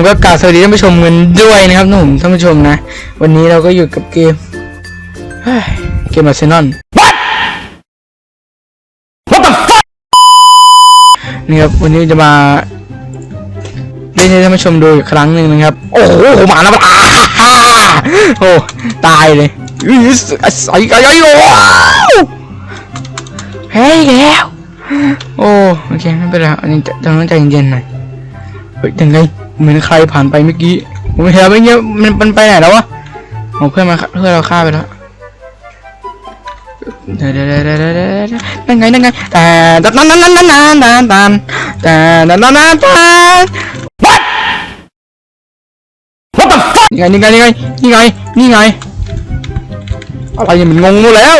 ผมก็กราบสวัสดีท่านผู้ชมกันด้วยนะครับนะผมท่านผู้ชมนะ วันนี้เราก็อยู่กับเกมเฮ้ยเกมอาร์เซนอล What the fuck นี่ครับวันนี้จะมาเล่นให้ท่านผู้ชมดูอีกครั้งหนึ่งนะครับ โอ้โหหมาแล้วมันอ้าโอ้ตายเลยอื้อไอ้ไอ้ไอ้โอ้เฮ้ยแล้วโอ้โอเคไม่เป็นไรอันนี้ต้องใจเย็นๆหน่อยเฮ้ยยังไง เหมือนใครผ่านไปเมื่อกี้ผมเห็นแล้วเมื่อกี้มันมันไปไหนแล้ววะเอาเพื่อนมาเพื่อนเราฆ่าไปแล้วเดี๋ยวเดี๋ยวเดี๋ยวเดี๋ยวนั่นไงนั่นไงแต่แต่นั่นนั่นนั่นนั่นนั่นนั่นแต่นั่นนั่นนั่นนั่น What What the fuck นี่ไงนี่ไงนี่ไงนี่ไงนี่ไงอะไรเนี่ยมันงงหมดแล้ว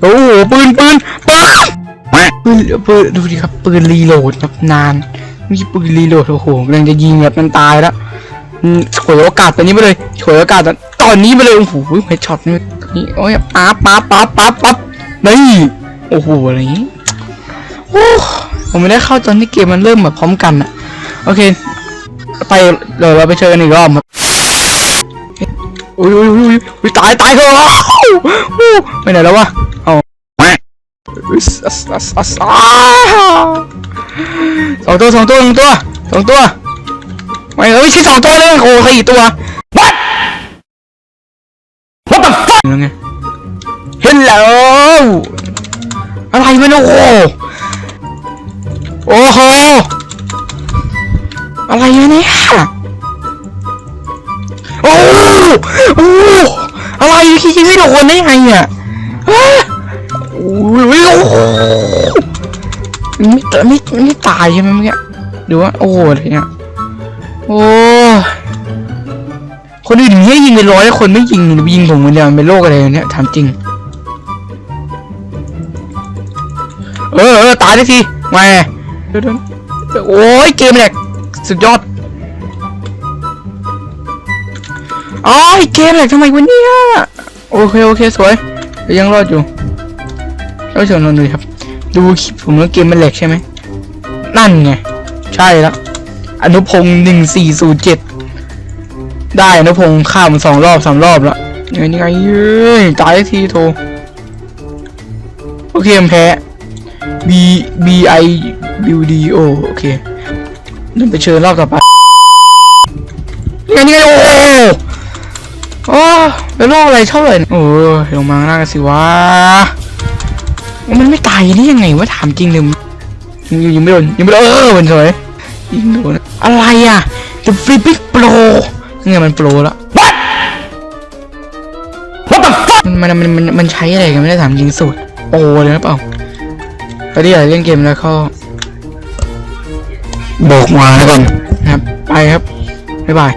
โอ้โหปืนปืน ปืนดูดิครับปืนรีโหลดแบบนานม่ใช่ปืนรีโหลดโอ้โหกำลังจะยิงแบบมันตายแล้วฉวยโอกาสตอนนี้ไปเลยฉวยโอกาสตอนตอนนี้ไปเลยโอ้โหเฮดช็อตนี่โอ้ยป๊าป๊าป๊าป๊าป๊าบนี่โอ้โหอะไรอย่างงี้โอ้ผมไม่ได้เข้าตอนที่เกมมันเริ่มแบบพร้อมกันอะโอเค ไปเดี๋ยวเราไปเจอกันอีกรอบอุ้ยอุ้ยอุ้ยตายตายเถอะอู้ไหนแล้ววะเอา สอัสอัสอ้าสองตัวสองตัวสองตัวสองตัวไม่เอ้ยใช่สองตัวเลยโอ้โหสี่ตัว What What the fuck แล้วไงเห็นแล้วอะไรมันโอ้โหโอ้โหอะไรวะเนี่ยโอ้โหโอ้โหอะไรคิดยังไม่โดนได้ไงอะฮ ไม่ไม่ไม่ตายใช่ไหมเมื่อกี้ดูว่าโอ้โหอะไรเนี่ยโอ้คนอื่นมีให้ยิงเป็นร้อยคนไม่ยิงยิงผมคนเดียวเป็นโรคอะไรเนี่ยถามจริง เออเออตายได้ทีมาเดี๋ยวโอ้ยเกมแหลกสุดยอดอ๋อเกมแหลกทำไมวะเนี่ยโอเคโอเคสวยยังรอดอยู่ท่านผู้ชมลองดูครับ ดูคลิปผมว่าเกมมันแหลกใช่ไหม นั่นไง ใช่แล้วอนุพงศ์หนึ่งสี่ศูนย์เจ็ดได้อนุพงศ์ข้ามสองรอบสามรอบแล้วยังไงนี่ไงเย้ยตายทีโทรโอเคผมแพ้ B B I B D O โอเคนั่นไปเชิญรอบต่อไปนี่ไงนี่ไงโอ้โอ้แล้วโรคอะไรเท่าไหร่เนี่ยโอ้ยลงมาข้างล่ากันสิวะ มันไม่ตายนี่ยังไงวะถามจริงเลยยังยังไม่โดนยังไม่โดนเออมันสวยยิงโดนอะไรอะ The Free Big Pro นี่ไงมันโปรแล้ว What What the fuck มันมันมันมันใช้อะไรกันไม่ได้ถามจริงสูตรโปรเลยหรือเปล่าใครที่อยากเล่นเกมแล้วก็บอกมาแล้วกันนะครับไปครับบ๊ายบาย